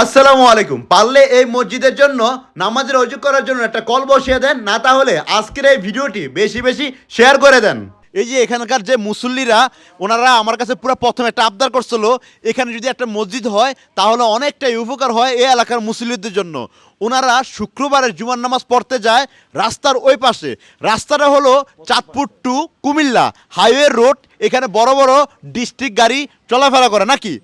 আসসালামু আলাইকুম। পারলে এই মসজিদের জন্য, নামাজের অজু করার জন্য একটা কল বসিয়ে দেন, না তাহলে আজকের এই ভিডিওটি বেশি বেশি শেয়ার করে দেন। এই যে এখানকার যে মুসল্লিরা, ওনারা আমার কাছে পুরো প্রথমে একটা আবদার করছিল, এখানে যদি একটা মসজিদ হয়, তাহলে অনেকটাই উপকার হয় এই এলাকার মুসল্লিদের জন্য। ওনারা শুক্রবারের জুমার নামাজ পড়তে যায় রাস্তার ওই পাশে। রাস্তাটা হলো Chandpur to Comilla, highway road এখানে বড় বড় ডিস্ট্রিক্ট গাড়ি চলাফেরা করে নাকি?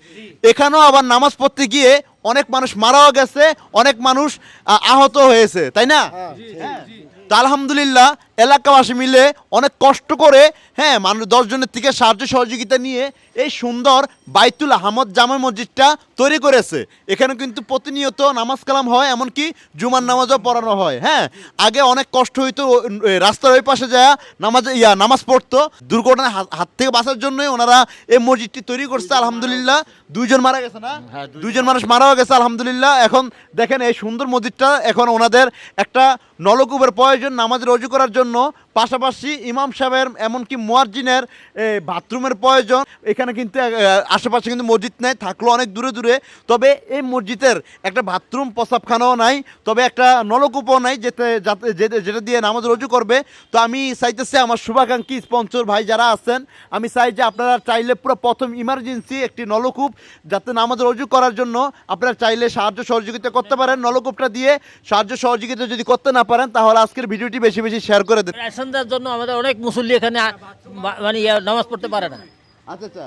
এখানেও আবার নামাজ পড়তে গিয়ে অনেক মানুষ মারাও গেছে অনেক মানুষ আহত হয়েছে তাই না? হ্যাঁ। আলহামদুলিল্লাহ এলাকাবাসী মিলে অনেক কষ্ট করে হ্যাঁ মানুষ দশজনের থেকে সাহায্য সহযোগিতা নিয়ে এই সুন্দর বাইতুল আহমদ জামা মসজিদটা তৈরি করেছে। এখানে কিন্তু প্রতিনিয়ত নামাজ কালাম হয় এমনকি জুমার নামাজও পড়ানো হয় হ্যাঁ। আগে অনেক কষ্ট হইতো রাস্তার ওই পাশে যায় নামাজ ইয়া নামাজ পড়তো। দুর্ঘটনার হাত হাত থেকে বাঁচার জন্যই ওনারা এই মসজিদটি তৈরি করছে আলহামদুলিল্লাহ। দুইজন মারা গেছে না? দুইজন। মানুষ মারাও গেছে আলহামদুলিল্লাহ। এখন দেখেন এই সুন্দর মসজিদটা এখন ওনাদের একটা নলকূপের প্রয়োজন নামাজের রজু করার জন্য। Όχι. পাশাপাশি ইমাম সাহেবের এমনকি মুয়াজ্জিনের এ, বাথরুমের প্রয়োজন। এখানে কিন্তু আশেপাশে কিন্তু মসজিদ নেই থাকল অনেক দূরে দূরে। তবে এই মসজিদের একটা বাথরুম প্রসাবখানাও নাই তবে একটা নলকূপও নাই যেতে যাতে যেটা দিয়ে নামাজ রজু করবে। তো আমি চাইতেছি আমার শুভাকাঙ্ক্ষী স্পন্সর ভাই যারা আছেন আমি চাই যে আপনারা চাইলে পুরো প্রথম ইমার্জেন্সি একটি নলকূপ যাতে নামাজ রজু করার জন্য আপনারা চাইলে সাহায্য সহযোগিতা করতে পারেন। নলকূপটা দিয়ে সাহায্য সহযোগিতা যদি করতে না পারেন তাহলে আজকের ভিডিওটি বেশি বেশি শেয়ার করে দেন। রেশনদার জন্য আমাদের অনেক মুসল্লি এখানে মানে নামাজ পড়তে পারে না। আচ্ছা আচ্ছা।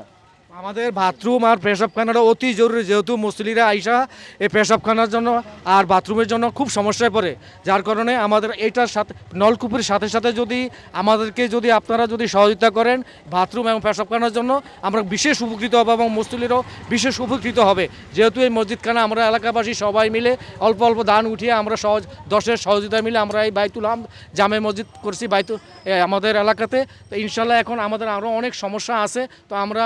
আমাদের বাথরুম আর পেশাবখানাটা অতি জরুরি, যেহেতু মুসলিরা আইসা এই পেশাবখানার জন্য আর বাথরুমের জন্য খুব সমস্যায় পড়ে। যার কারণে আমাদের এটার সাথে, নলকূপের সাথে সাথে যদি আমাদেরকে যদি আপনারা যদি সহযোগিতা করেন বাথরুম এবং পেশাবখানার জন্য, আমরা বিশেষ উপকৃত হব এবং মুসলিরও বিশেষ উপকৃত হবে। যেহেতু এই মসজিদখানা আমরা এলাকাবাসী সবাই মিলে অল্প অল্প দান উঠিয়ে আমরা সহজ, দশের সহযোগিতা মিলে আমরা এই বাইতুল আম জামে মসজিদ করছি বাইতুল আমাদের এলাকাতে। তো ইনশাল্লাহ এখন আমাদের আরও অনেক সমস্যা আছে। তো আমরা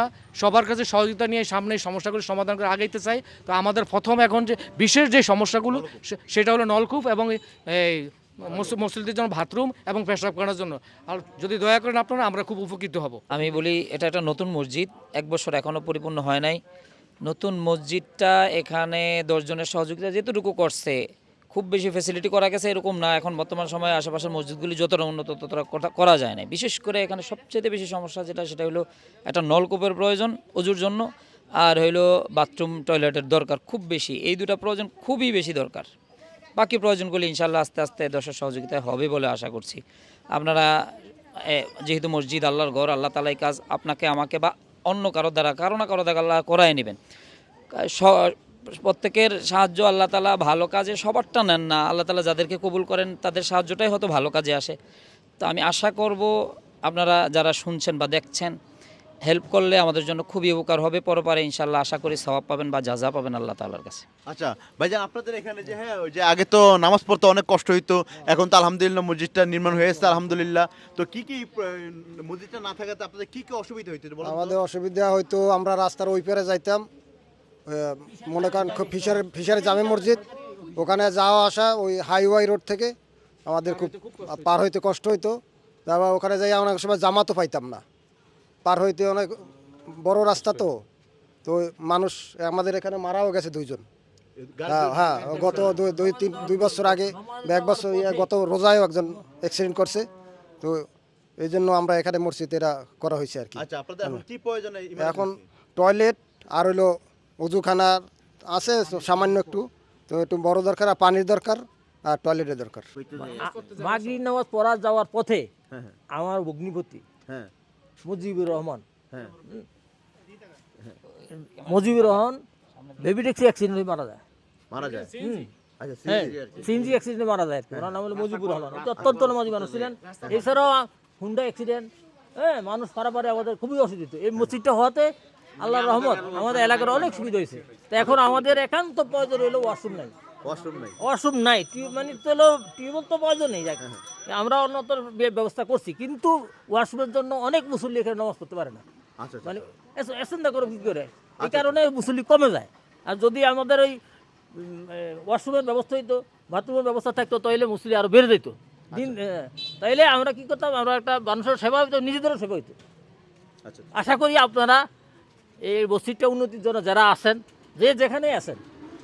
সবার কাছে সহযোগিতা নিয়ে সামনে সমস্যাগুলো সমাধান করে আগাইতে চাই। তো আমাদের প্রথম এখন যে বিশেষ যে সমস্যাগুলো সেটা হলো নলকূপ এবং এই- এই মুস- মুসলিমদের জন্য বাথরুম এবং পেশাব করার জন্য। আর যদি দয়া করেন আপনারা, আমরা খুব উপকৃত হব। আমি বলি, এটা একটা নতুন মসজিদ, এক বছর এখনও পরিপূর্ণ হয় নাই। নতুন মসজিদটা এখানে দশজনের সহযোগিতা যেতটুকু করছে খুব বেশি ফেসিলিটি করা গেছে এরকম না। এখন বর্তমান সময়ে আশেপাশের মসজিদগুলি যতটা উন্নত ততটা করা- যায় না বিশেষ করে এখানে সবচেয়ে বেশি সমস্যা যেটা, সেটা হলো একটা নলকূপের প্রয়োজন অজুর জন্য আর হইল বাথরুম, টয়লেটের দরকার খুব বেশি। এই দুটো প্রয়োজন খুবই বেশি দরকার। বাকি প্রয়োজনগুলি ইনশাল্লাহ আস্তে আস্তে দশের সহযোগিতায় হবে বলে আশা করছি। আপনারা যেহেতু মসজিদ, আল্লাহর ঘর, আল্লাহ তালাই কাজ আপনাকে, আমাকে বা অন্য কারও দ্বারা, কারও না কারও দ্বারা আল্লাহ করায় নেবেন। প্রত্যেকের সাহায্য আল্লাহ তালা ভালো কাজে সবারটা নেন না। আল্লাহ তালা যাদেরকে কবুল করেন তাদের সাহায্যটাই হয়তো ভালো কাজে আসে। তো আমি আশা করব আপনারা যারা শুনছেন বা দেখছেন হেল্প করলে আমাদের জন্য খুবই উপকার হবে পরপারে ইনশাল্লাহ আশা করি সওয়াব পাবেন বা যা যা পাবেন আল্লাহ তালার কাছে। আচ্ছা ভাইজান আপনাদের এখানে যে হ্যাঁ ওই যে আগে তো নামাজ পড়তে অনেক কষ্ট হইতো এখন তো আলহামদুলিল্লাহ মসজিদটা নির্মাণ হয়েছে আলহামদুলিল্লাহ। তো কি কি মসজিদটা না থাকাতে আপনাদের কি কি অসুবিধা হইতো? আমাদের অসুবিধা হয়তো আমরা রাস্তার ওই পারে যাইতাম মনে করেন খুব ফিশার ফিশারে জামে মসজিদ। ওখানে যাওয়া আসা ওই হাইওয়াই রোড থেকে আমাদের খুব পার হইতে কষ্ট হইতো। তারপর ওখানে যাই অনেক সময় জামাতও পাইতাম না। পার হইতে অনেক বড় রাস্তা তো। তো মানুষ আমাদের এখানে মারাও গেছে দুইজন। হ্যাঁ হ্যাঁ গত দুই দুই তিন দুই বছর আগে এক বছর ইয়ে, গত রোজায়ও একজন অ্যাক্সিডেন্ট করছে। তো এই জন্য আমরা এখানে মসজিদ এরা করা হয়েছে আর কি। আচ্ছা এখন? টয়লেট আর হইল উজুখানা আছে সামান্য একটু। তো একটু বড় দরকার আর পানির দরকার আর টয়লেটের দরকার। মাগরিব নামাজ পড়া যাওয়ার পথে হ্যাঁ হ্যাঁ। আমার অগ্নিপতি হ্যাঁ। মুজিবুর রহমান। হ্যাঁ। মুজিবুর রহমান বেবি ট্যাক্সি অ্যাক্সিডেন্টে মারা যায়। মারা যায়? আচ্ছা হ্যাঁ। সিএনজি অ্যাক্সিডেন্টে মারা যায়। ওনার নাম হলো মুজিবুর রহমান। অত্যন্ত নামাজি মানুষ ছিলেন। এছাড়াও হুন্ডা অ্যাক্সিডেন্ট হ্যাঁ মানুষ পারাপারে আমাদের খুবই অসুবিধা এই মসজিদটা হওয়াতে আল্লাহর রহমত আমাদের এলাকার অনেক সুবিধা হয়েছে। তো এখন আমাদের একান্ত প্রয়োজন হলো ওয়াশরুম নাই। ওয়াশরুম নাই। ওয়াশরুম নাই টিউব মানে তো টিউবওয়েল তো প্রয়োজন নেই যাক। আমরা অন্যত ব্যবস্থা করছি কিন্তু ওয়াশরুমের জন্য অনেক মুসল্লি এখানে নামাজ পড়তে পারে না। আচ্ছা আচ্ছা। মানে এসেন্দা করো কি করে? এই কারণে মুসল্লি কমে যায়। আর যদি আমাদের ওই ওয়াশরুমের ব্যবস্থা হইতো বাথরুমের ব্যবস্থা থাকতো তাহলে মুসল্লি আরও বেড়ে যেত। দিন তাইলে আমরা কি করতাম আমরা একটা মানুষের সেবা হইতো নিজেদেরও সেবা হইতো। আচ্ছা। আশা করি আপনারা এই বস্তিটা উন্নতির জন্য যারা আছেন, যে যেখানেই আছেন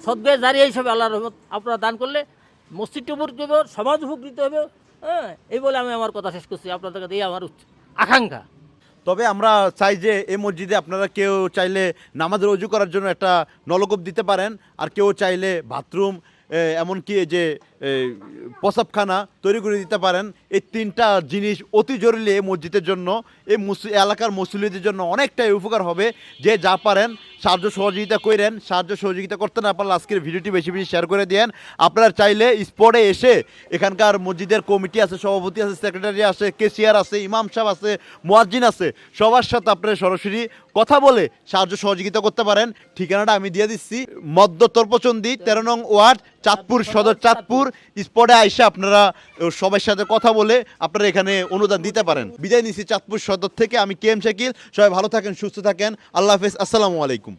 সদ্গায় দাঁড়িয়ে হিসাবে আল্লাহ রহমত আপনারা দান করলে মসজিদটি উপকৃত হবে সমাজ উপকৃত হবে হ্যাঁ এই বলে আমি আমার কথা শেষ করছি। আপনাদের কাছে এই আমার আকাঙ্ক্ষা। তবে আমরা চাই যে এই মসজিদে আপনারা কেউ চাইলে নামাজের রজু করার জন্য একটা নলকূপ দিতে পারেন, আর কেউ চাইলে বাথরুম এমনকি যে প্রসাবখানা তৈরি করে দিতে পারেন, এই তিনটা জিনিস অতি জরুরি এই মসজিদের জন্য, এই এলাকার মুসলিদের জন্য অনেকটাই উপকার হবে। যে যা পারেন, সাহায্য সহযোগিতা করেন, সাহায্য সহযোগিতা করতে না পারলে আজকের ভিডিওটি বেশি বেশি শেয়ার করে দেন। আপনারা চাইলে স্পটে এসে এখানকার মসজিদের কমিটি আছে, সভাপতি আছে সেক্রেটারি আছে কেসিয়ার আছে, ইমাম সাহেব আছে, মুয়াজ্জিন আছে, সবার সাথে আপনারা সরাসরি কথা বলে সাহায্য সহযোগিতা করতে পারেন। ঠিকানাটা আমি দিয়ে দিচ্ছি মধ্য তর্পচন্দি তেরো নং ওয়ার্ড চাঁদপুর, সদর চাঁদপুর, স্পটে আইসে আপনারা সবার সাথে কথা বলে আপনারা এখানে অনুদান দিতে পারেন। বিদায় নিচ্ছি চাঁদপুর সদর থেকে, আমি কে এম শাকিল, সবাই ভালো থাকেন, সুস্থ থাকেন, আল্লাহ হাফেজ, আসসালামু আলাইকুম।